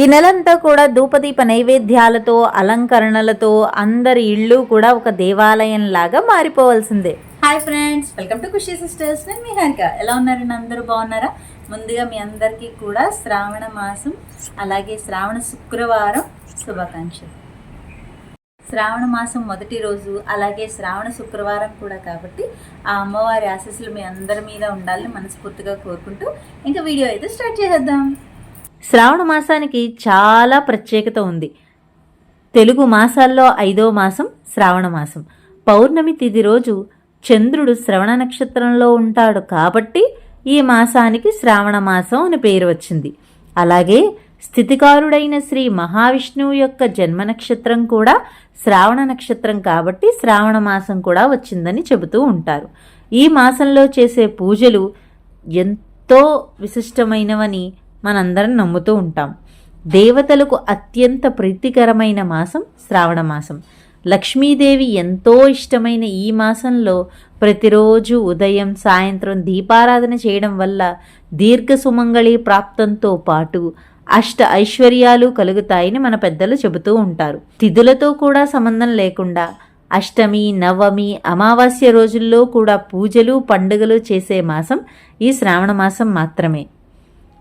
ఈ నెలంతా కూడా ధూపదీప నైవేద్యాలతో అలంకరణలతో అందరి ఇళ్ళు కూడా ఒక దేవాలయం లాగా మారిపోవాల్సిందే. Hi friends welcome to Khushi sisters నేను మీ హారిక. ఎలా ఉన్నారండి? అందరూ బాగున్నారా? ముందుగా మీ అందరికీ కూడా శ్రావణ మాసం అలాగే శ్రావణ శుక్రవారం శుభాకాంక్షలు. శ్రావణ మాసం మొదటి రోజు అలాగే శ్రావణ శుక్రవారం కూడా కాబట్టి ఆ అమ్మవారి ఆశీస్సులు మీ అందరి మీద ఉండాలని మనస్ఫూర్తిగా కోరుకుంటూ ఇంకా వీడియో అయితే స్టార్ట్ చేసేద్దాం. శ్రావణ మాసానికి చాలా ప్రత్యేకత ఉంది. తెలుగు మాసాల్లో ఐదో మాసం శ్రావణ మాసం. పౌర్ణమి తిథి రోజు చంద్రుడు శ్రవణ నక్షత్రంలో ఉంటాడు కాబట్టి ఈ మాసానికి శ్రావణ మాసం అని పేరు వచ్చింది. అలాగే స్థితికారుడైన శ్రీ మహావిష్ణువు యొక్క జన్మ నక్షత్రం కూడా శ్రావణ నక్షత్రం కాబట్టి శ్రావణ మాసం కూడా వచ్చిందని చెబుతూ ఉంటారు. ఈ మాసంలో చేసే పూజలు ఎంతో విశిష్టమైనవని మనందరం నమ్ముతూ ఉంటాం. దేవతలకు అత్యంత ప్రీతికరమైన మాసం శ్రావణ మాసం. లక్ష్మీదేవి ఎంతో ఇష్టమైన ఈ మాసంలో ప్రతిరోజు ఉదయం సాయంత్రం దీపారాధన చేయడం వల్ల దీర్ఘ సుమంగళి ప్రాప్తంతో పాటు అష్ట ఐశ్వర్యాలు కలుగుతాయని మన పెద్దలు చెబుతూ ఉంటారు. తిథులతో కూడా సంబంధం లేకుండా అష్టమి నవమి అమావాస్య రోజుల్లో కూడా పూజలు పండుగలు చేసే మాసం ఈ శ్రావణ మాసం మాత్రమే.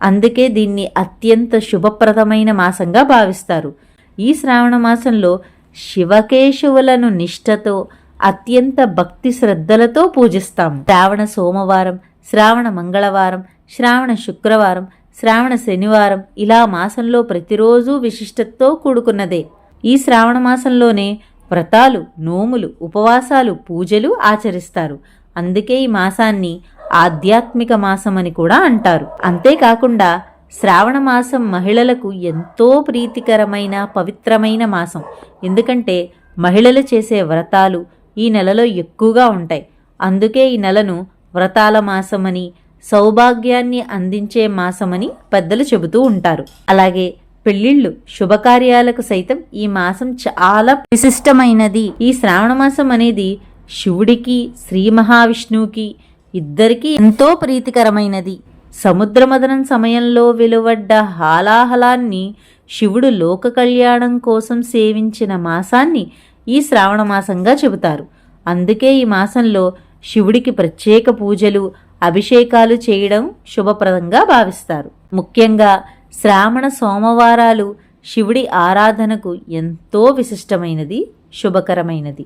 అందుకే దీన్ని అత్యంత శుభప్రదమైన మాసంగా భావిస్తారు. ఈ శ్రావణ మాసంలో శివకేశవులను నిష్ఠతో అత్యంత భక్తి శ్రద్ధలతో పూజిస్తాము. శ్రావణ సోమవారం శ్రావణ మంగళవారం శ్రావణ శుక్రవారం శ్రావణ శనివారం ఇలా మాసంలో ప్రతిరోజు విశిష్టతతో కూడుకున్నదే. ఈ శ్రావణ మాసంలోనే వ్రతాలు నోములు ఉపవాసాలు పూజలు ఆచరిస్తారు. అందుకే ఈ మాసాన్ని ఆధ్యాత్మిక మాసం అని కూడా అంటారు. అంతేకాకుండా శ్రావణ మాసం మహిళలకు ఎంతో ప్రీతికరమైన పవిత్రమైన మాసం. ఎందుకంటే మహిళలు చేసే వ్రతాలు ఈ నెలలో ఎక్కువగా ఉంటాయి. అందుకే ఈ నెలను వ్రతాల మాసమని సౌభాగ్యాన్ని అందించే మాసమని పెద్దలు చెబుతూ ఉంటారు. అలాగే పెళ్ళిళ్ళు శుభకార్యాలకు సైతం ఈ మాసం చాలా విశిష్టమైనది. ఈ శ్రావణ మాసం అనేది శివుడికి శ్రీ మహావిష్ణువుకి ఇద్దరికీ ఎంతో ప్రీతికరమైనది. సముద్రమదనం సమయంలో వెలువడ్డ హాలాహలాన్ని శివుడు లోక కళ్యాణం కోసం సేవించిన మాసాన్ని ఈ శ్రావణ మాసంగా చెబుతారు. అందుకే ఈ మాసంలో శివుడికి ప్రత్యేక పూజలు అభిషేకాలు చేయడం శుభప్రదంగా భావిస్తారు. ముఖ్యంగా శ్రావణ సోమవారాలు శివుడి ఆరాధనకు ఎంతో విశిష్టమైనది శుభకరమైనది.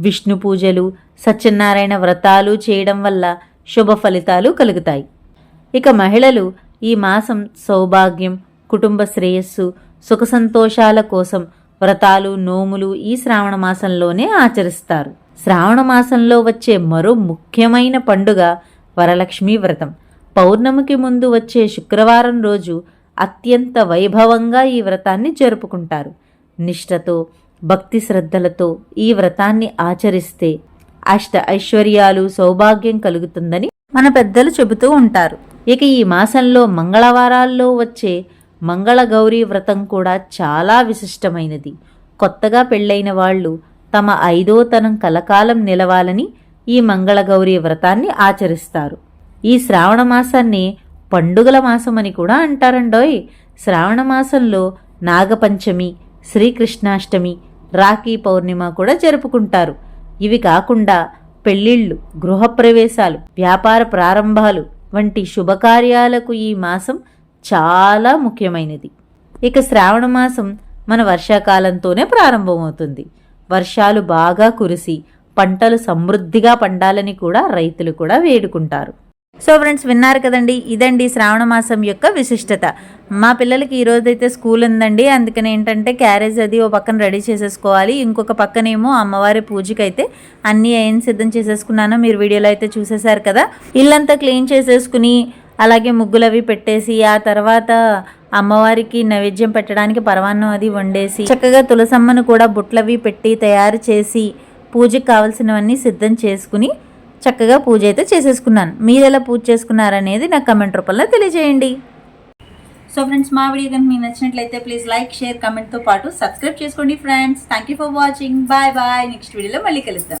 విష్ణు పూజలు సత్యనారాయణ వ్రతాలు చేయడం వల్ల శుభ ఫలితాలు కలుగుతాయి. ఇక మహిళలు ఈ మాసం సౌభాగ్యం కుటుంబ శ్రేయస్సు సుఖ సంతోషాల కోసం వ్రతాలు నోములు ఈ శ్రావణ మాసంలోనే ఆచరిస్తారు. శ్రావణ మాసంలో వచ్చే మరో ముఖ్యమైన పండుగ వరలక్ష్మి వ్రతం. పౌర్ణమికి ముందు వచ్చే శుక్రవారం రోజు అత్యంత వైభవంగా ఈ వ్రతాన్ని జరుపుకుంటారు. నిష్ఠతో భక్తి శ్రద్ధలతో ఈ వ్రతాన్ని ఆచరిస్తే అష్ట ఐశ్వర్యాలు సౌభాగ్యం కలుగుతుందని మన పెద్దలు చెబుతూ ఉంటారు. ఇక ఈ మాసంలో మంగళవారాల్లో వచ్చే మంగళగౌరీ వ్రతం కూడా చాలా విశిష్టమైనది. కొత్తగా పెళ్ళైన వాళ్ళు తమ ఐదోతనం కలకాలం నిలవాలని ఈ మంగళగౌరీ వ్రతాన్ని ఆచరిస్తారు. ఈ శ్రావణ మాసాన్ని పండుగల మాసమని కూడా అంటారండోయ్. శ్రావణ మాసంలో నాగపంచమి శ్రీకృష్ణాష్టమి రాఖీ పౌర్ణిమ కూడా జరుపుకుంటారు. ఇవి కాకుండా పెళ్ళిళ్ళు గృహప్రవేశాలు వ్యాపార ప్రారంభాలు వంటి శుభకార్యాలకు ఈ మాసం చాలా ముఖ్యమైనది. ఇక శ్రావణ మాసం మన వర్షాకాలంతోనే ప్రారంభమవుతుంది. వర్షాలు బాగా కురిసి పంటలు సమృద్ధిగా పండాలని కూడా రైతులు కూడా వేడుకుంటారు. సో ఫ్రెండ్స్ విన్నారు కదండి ఇదండి శ్రావణ మాసం యొక్క విశిష్టత. మా పిల్లలకి ఈరోజైతే అయితే స్కూల్ ఉందండి. అందుకని ఏంటంటే క్యారేజ్ అది ఓ పక్కన రెడీ చేసేసుకోవాలి. ఇంకొక పక్కనేమో అమ్మవారి పూజకి అయితే అన్నీ ఏం సిద్ధం చేసేసుకున్నానో మీరు వీడియోలో అయితే చూసేశారు కదా. ఇల్లంతా క్లీన్ చేసేసుకుని అలాగే ముగ్గులు అవి పెట్టేసి ఆ తర్వాత అమ్మవారికి నైవేద్యం పెట్టడానికి పరమాన్నం అది వండేసి చక్కగా తులసమ్మను కూడా బుట్లవి పెట్టి తయారు చేసి పూజకు కావాల్సినవన్నీ సిద్ధం చేసుకుని చక్కగా పూజ అయితే చేసేసుకున్నాను. మీరు ఎలా పూజ చేసుకున్నారనేది నాకు కమెంట్ రూపంలో తెలియజేయండి. సో ఫ్రెండ్స్ మా వీడియో కనుక మీకు నచ్చినట్లయితే ప్లీజ్ లైక్ షేర్ కమెంట్తో పాటు సబ్స్క్రైబ్ చేసుకోండి friends thank you for watching bye bye next వీడియోలో మళ్ళీ కలుద్దాం.